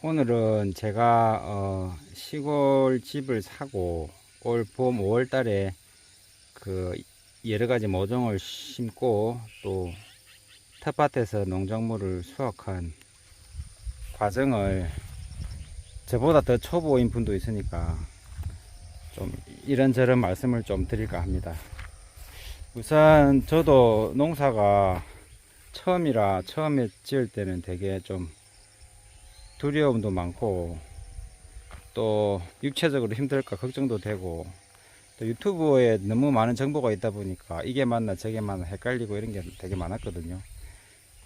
오늘은 제가 어, 시골 집을 사고 올 봄 5월 달에 그 여러 가지 모종을 심고 또 텃밭에서 농작물을 수확한 과정을 저보다 더 초보인 분도 있으니까 좀 이런저런 말씀을 좀 드릴까 합니다. 우선 저도 농사가 처음이라 처음에 지을 때는 되게 좀 두려움도 많고 또 육체적으로 힘들까 걱정도 되고 또 유튜브에 너무 많은 정보가 있다 보니까 이게 맞나 저게 맞나 헷갈리고 이런 게 되게 많았거든요.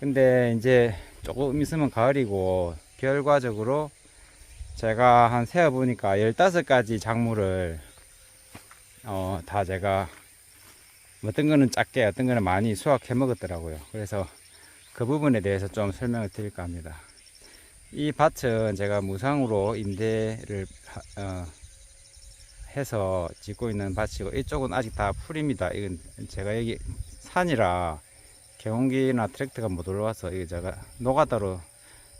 근데 이제 조금 있으면 가을이고 결과적으로 제가 한 세어 보니까 15가지 작물을 어, 다 제가 어떤 거는 작게 어떤 거는 많이 수확해 먹었더라고요. 그래서 그 부분에 대해서 좀 설명을 드릴까 합니다. 이 밭은 제가 무상으로 임대를 하- 어, 해서 짓고 있는 밭이고 이쪽은 아직 다 풀입니다. 이건 제가 여기 산이라 경운기나 트랙터가 못 올라와서 이거 제가 노가다로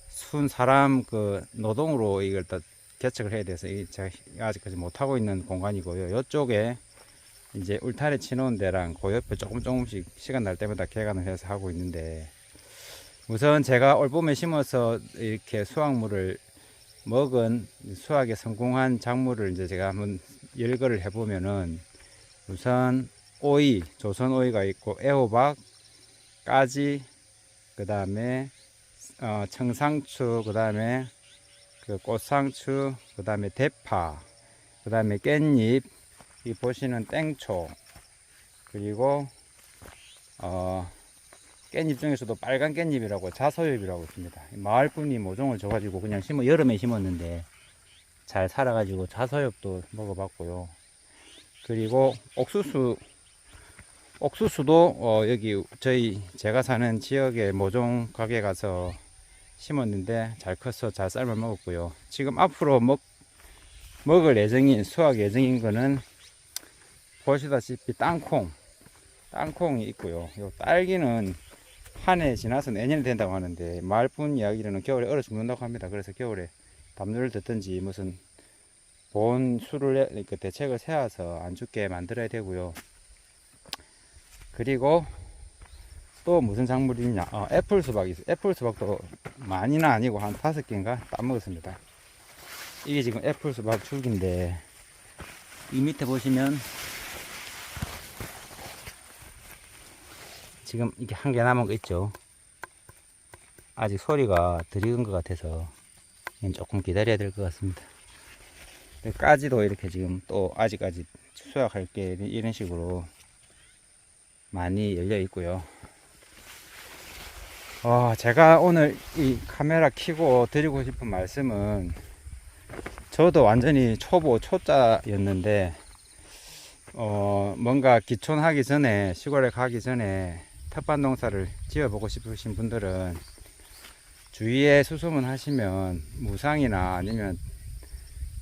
순 사람 그 노동으로 이걸 다 개척을 해야 돼서 이 제가 아직까지 못 하고 있는 공간이고요. 이쪽에 이제 울타리 치놓은 데랑 그 옆에 조금 조금씩 시간 날 때마다 개간을 해서 하고 있는데 우선 제가 올 봄에 심어서 이렇게 수확물을 먹은 수확에 성공한 작물을 이제 제가 한번 열거를 해보면은 우선 오이, 조선 오이가 있고 애호박, 까지, 그 다음에 어, 청상추, 그 다음에 그 꽃상추, 그 다음에 대파, 그 다음에 깻잎, 이 보시는 땡초, 그리고 어, 깻잎 중에서도 빨간 깻잎이라고 자소엽이라고 있습니다. 마을 분이 모종을 줘가지고 그냥 심어 여름에 심었는데 잘 살아가지고 자소엽도 먹어봤고요. 그리고 옥수수 옥수수도 어, 여기 저희 제가 사는 지역의 모종 가게 가서 심었는데 잘 커서 잘 삶아 먹었고요. 지금 앞으로 먹 먹을 예정인 수확 예정인 거는 보시다시피 땅콩 땅콩이 있고요. 요 딸기는 한 해 지나서 내년에 된다고 하는데 마을분 이야기로는 겨울에 얼어 죽는다고 합니다. 그래서 겨울에 담요를 듣든지 무슨 본 수를 내- 이렇게 대책을 세워서 안 죽게 만들어야 되고요. 그리고 또 무슨 작물이 있냐? 어, 애플 수박이 있어요. 애플 수박도 많이는 아니고 한 다섯 개인가 따먹었습니다. 이게 지금 애플 수박 줄기인데 이 밑에 보시면 지금 이게 한 개 남은 거 있죠. 아직 소리가 덜 익은 것 같아서 조금 기다려야 될 것 같습니다. 까지도 이렇게 지금 또 아직까지 수확할 게 이런 식으로 많이 열려 있고요. 어, 제가 오늘 이 카메라 켜고 드리고 싶은 말씀은 저도 완전히 초보 초짜였는데 어, 뭔가 기촌하기 전에 시골에 가기 전에 텃밭 농사를 지어보고 싶으신 분들은 주위에 수소문 하시면 무상이나 아니면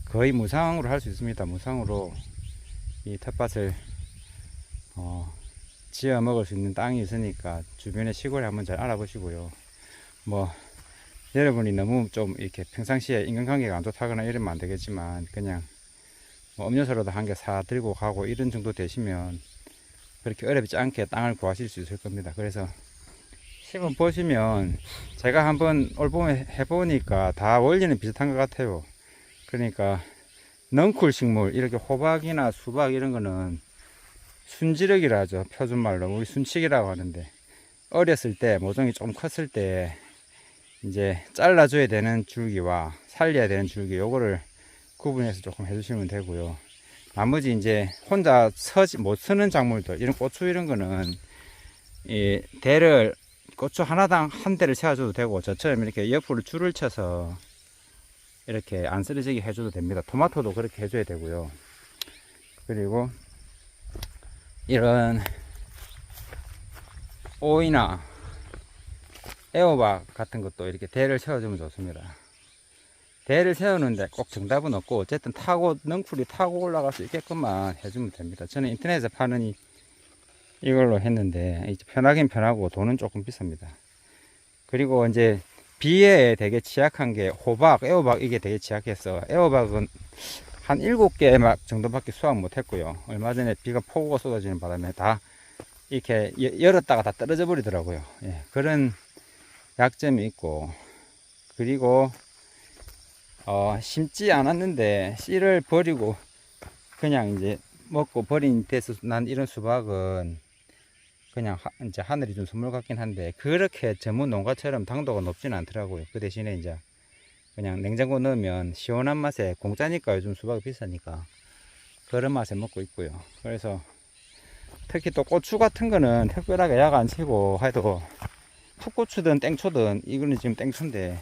거의 무상으로 할 수 있습니다. 무상으로 이 텃밭을 어, 지어 먹을 수 있는 땅이 있으니까 주변에 시골에 한번 잘 알아보시고요. 뭐 여러분이 너무 좀 이렇게 평상시에 인간관계가 안 좋다거나 이러면 안 되겠지만 그냥 뭐 음료수라도 한 개 사 들고 가고 이런 정도 되시면 그렇게 어렵지 않게 땅을 구하실 수 있을 겁니다. 그래서 시험 보시면 제가 한번 올 봄에 해보니까 다 원리는 비슷한 것 같아요. 그러니까 넝쿨 식물 이렇게 호박이나 수박 이런 거는 순지력이라 하죠. 표준말로 우리 순치기라고 하는데 어렸을 때 모종이 좀 컸을 때 이제 잘라줘야 되는 줄기와 살려야 되는 줄기 요거를 구분해서 조금 해주시면 되고요. 나머지 이제 혼자 서지 못 쓰는 작물들 이런 고추 이런 거는 이 대를 고추 하나당 한 대를 세워줘도 되고 저처럼 이렇게 옆으로 줄을 쳐서 이렇게 안 쓰러지게 해줘도 됩니다. 토마토도 그렇게 해줘야 되고요. 그리고 이런 오이나 애호박 같은 것도 이렇게 대를 세워주면 좋습니다. 대를 세우는데 꼭 정답은 없고 어쨌든 타고 넝쿨이 타고 올라갈 수 있게끔만 해주면 됩니다. 저는 인터넷에서 파는 이 이걸로 했는데 이제 편하긴 편하고 돈은 조금 비쌉니다. 그리고 이제 비에 되게 취약한 게 호박, 애호박 이게 되게 취약해서 애호박은 한 7개 막 정도밖에 수확 못 했고요. 얼마 전에 비가 폭우가 쏟아지는 바람에 다 이렇게 여- 열었다가 다 떨어져 버리더라고요. 예, 그런 약점이 있고 그리고 어, 심지 않았는데 씨를 버리고 그냥 이제 먹고 버린 데서 난 이런 수박은 그냥 하, 이제 하늘이 좀 선물 같긴 한데 그렇게 전문 농가처럼 당도가 높지는 않더라고요. 그 대신에 이제 그냥 냉장고 넣으면 시원한 맛에 공짜니까 요즘 수박이 비싸니까 그런 맛에 먹고 있고요. 그래서 특히 또 고추 같은 거는 특별하게 약 안 치고 해도 풋고추든 땡초든 이거는 지금 땡초인데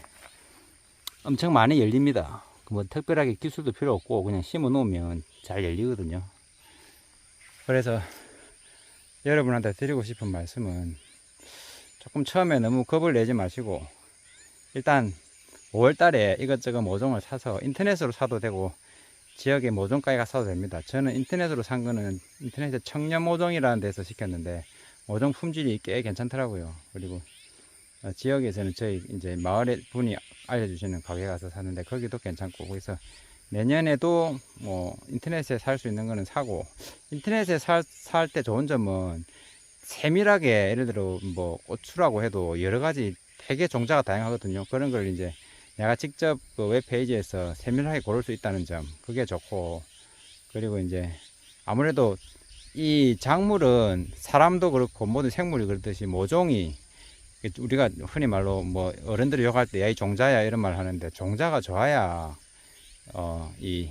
엄청 많이 열립니다. 뭐 특별하게 기술도 필요 없고 그냥 심어 놓으면 잘 열리거든요. 그래서 여러분한테 드리고 싶은 말씀은 조금 처음에 너무 겁을 내지 마시고 일단 5월 달에 이것저것 모종을 사서 인터넷으로 사도 되고 지역의 모종가게 가서 사도 됩니다. 저는 인터넷으로 산 거는 인터넷에 청년 모종이라는 데서 시켰는데 모종 품질이 꽤 괜찮더라고요. 그리고 어, 지역에서는 저희 이제 마을에 분이 알려주시는 가게 가서 샀는데 거기도 괜찮고 그래서 내년에도 뭐 인터넷에 살 수 있는 거는 사고 인터넷에 살 때 좋은 점은 세밀하게 예를 들어 뭐 고추라고 해도 여러 가지 되게 종자가 다양하거든요. 그런 걸 이제 내가 직접 그 웹페이지에서 세밀하게 고를 수 있다는 점 그게 좋고 그리고 이제 아무래도 이 작물은 사람도 그렇고 모든 생물이 그렇듯이 모종이 우리가 흔히 말로 뭐 어른들이 욕할 때 야이 종자야 이런 말 하는데 종자가 좋아야 어 이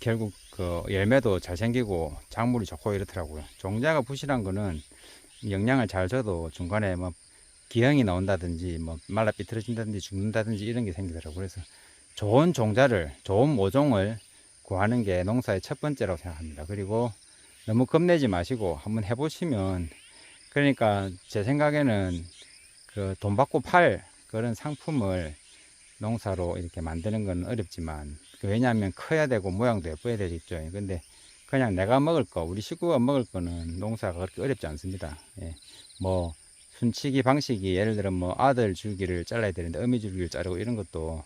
결국 그 열매도 잘 생기고 작물이 좋고 이렇더라고요. 종자가 부실한 거는 영양을 잘 줘도 중간에 뭐 기형이 나온다든지 뭐 말라 삐뚤어진다든지 죽는다든지 이런 게 생기더라고요. 그래서 좋은 종자를 좋은 모종을 구하는 게 농사의 첫 번째라고 생각합니다. 그리고 너무 겁내지 마시고 한번 해보시면 그러니까 제 생각에는 그 돈 받고 팔 그런 상품을 농사로 이렇게 만드는 건 어렵지만 그 왜냐하면 커야 되고 모양도 예뻐야 되겠죠. 근데 그냥 내가 먹을 거, 우리 식구가 먹을 거는 농사가 그렇게 어렵지 않습니다. 예. 뭐 순치기 방식이 예를 들어 뭐 아들 줄기를 잘라야 되는데 어미 줄기를 자르고 이런 것도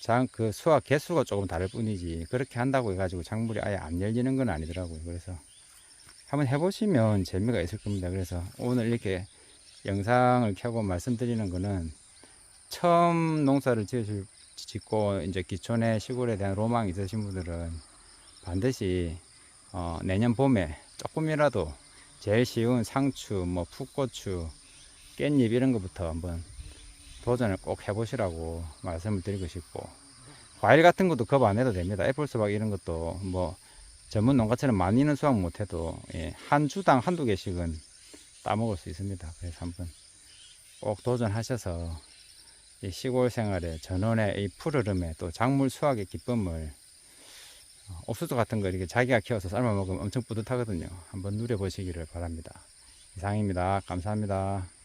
장그 수확 개수가 조금 다를 뿐이지 그렇게 한다고 해가지고 작물이 아예 안 열리는 건 아니더라고요. 그래서 한번 해보시면 재미가 있을 겁니다. 그래서 오늘 이렇게 영상을 켜고 말씀드리는 거는 처음 농사를 지으실, 짓고 이제 기촌의 시골에 대한 로망이 있으신 분들은 반드시 어, 내년 봄에 조금이라도 제일 쉬운 상추, 뭐 풋고추, 깻잎 이런 것부터 한번 도전을 꼭 해보시라고 말씀을 드리고 싶고 과일 같은 것도 겁 안 해도 됩니다. 애플 수박 이런 것도 뭐 전문 농가처럼 많이는 수확 못해도 예, 한 주당 한두 개씩은 따먹을 수 있습니다. 그래서 한번 꼭 도전하셔서 이 시골 생활의 전원의 이 푸르름에 또 작물 수확의 기쁨을 어, 옥수수 같은 거 이렇게 자기가 키워서 삶아 먹으면 엄청 뿌듯하거든요. 한번 누려보시기를 바랍니다. 이상입니다. 감사합니다.